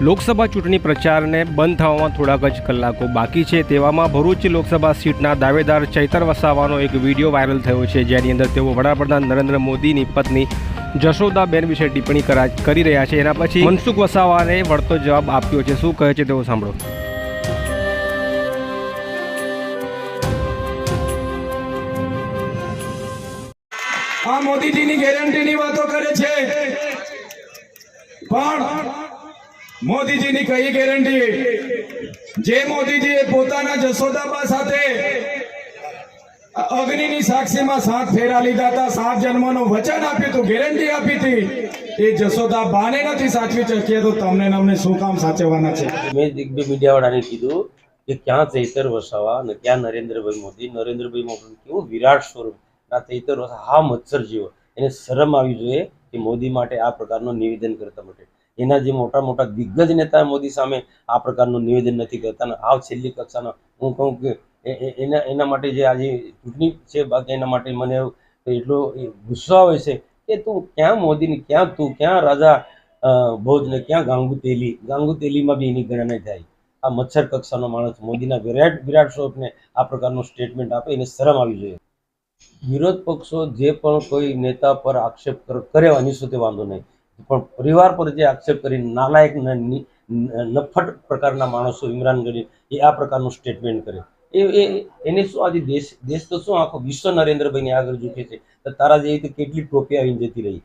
લોકસભા ચૂંટણી પ્રચારને બંધ થવામાં થોડાક જ કલાકો બાકી છે. તેવામાં ભરૂચ લોકસભા સીટના દાવેદાર ચૈતર વસાવાનો એક વીડિયો વાયરલ થયો છે. જેની અંદર તેઓ વડાપ્રધાન નરેન્દ્ર મોદીની પત્ની જશોદાબેન વિશે ટિપ્પણી કરા રહ્યા છે. એના પછી મનસુખ વસાવાને વળતો જવાબ આપ્યો છે. શું કહે છે તેઓ સાંભળો. મોદીજીની ગેરંટીની વાતો કરે છે. પણ મોદીજીની કઈ ગેરંટી? જે મોદીજીએ પોતાના જશોદાબા સાથે અગ્નિની સાક્ષીમાં સાત ફેરા લીધા હતા, સાત જન્મનું વચન આપ્યું હતું, ગેરંટી આપી હતી. એ જશોદા બાને નથી સાચવી શકીએ તો તમને અમને શું કામ સાચવવાના છે? મેં દિગ્બી મીડિયાવાળાને કીધું કે ક્યાં ચૈતર વસાવા અને ક્યાં નરેન્દ્રભાઈ મોદી? નરેન્દ્રભાઈ મોદી કેવું વિરાટ સ્વરૂપ. આ ચૈતર વસા હા મચ્છર જેવો એને શરમ આવી જોઈએ કે મોદી માટે આ પ્રકારનું નિવેદન કરતા માટે. એના જે મોટા મોટા દિગ્ગજ નેતા મોદી સામે આ પ્રકારનું નિવેદન નથી કરતા આ છેલ્લી કક્ષાનો હું કહું કે એના એના માટે જે આજે ચૂંટણી છે, બાકી એના માટે મને એટલો ગુસ્સો આવે છે કે તું ક્યાં મોદીની, ક્યાં તું, ક્યાં રાજા ભોજને, ક્યાં ગાંગુ તેલી ગાંગુ તેલીમાં બી એની ગણના થાય. આ મચ્છર કક્ષાનો માણસ મોદીના વિરાટ વિરાટ સ્વરૂપને આ પ્રકારનું સ્ટેટમેન્ટ આપે એને શરમ આવી જોઈએ. વિરોધ પક્ષો જે પણ કોઈ નેતા પર આક્ષેપ કરે એની સાથે વાંધો નહીં. પણ પરિવાર પર જે આક્ષેપ કરી નાલાયક નફટ પ્રકારના માણસો ઇમરાન ગની, એ આ પ્રકારનું સ્ટેટમેન્ટ કરે. એ એને શું આજે દેશ દેશ તો શું આખો વિશ્વ નરેન્દ્રભાઈની આગળ ઝૂકે છે? તો તારા જેવી તો કેટલી ટ્રોફી આવીને જતી રહી.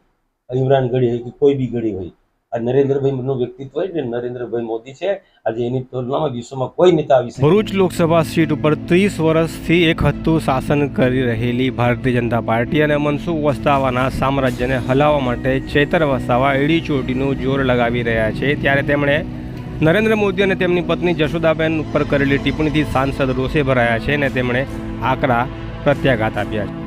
ઇમરાન ગઢી હોય કે કોઈ બી ગઢી હોય. આ નરેન્દ્રભાઈનું વ્યક્તિત્વ ને નરેન્દ્રભાઈ મોદી છે આજે એની તુલનામાં વિશ્વમાં કોઈ નેતા આવી ભરૂચ લોકસભા સીટ ઉપર ત્રીસ વર્ષથી એક હતું શાસન કરી રહેલી ભારતીય જનતા પાર્ટી અને મનસુખ વસાવાના સામ્રાજ્યને હલાવવા માટે ચેતર વસાવા એડી ચોટીનું જોર લગાવી રહ્યા છે. ત્યારે તેમણે નરેન્દ્ર મોદી અને તેમની પત્ની જશોદાબેન ઉપર કરેલી ટિપ્પણીથી સાંસદ રોષે ભરાયા છે અને તેમણે આકરા પ્રત્યાઘાત આપ્યા છે.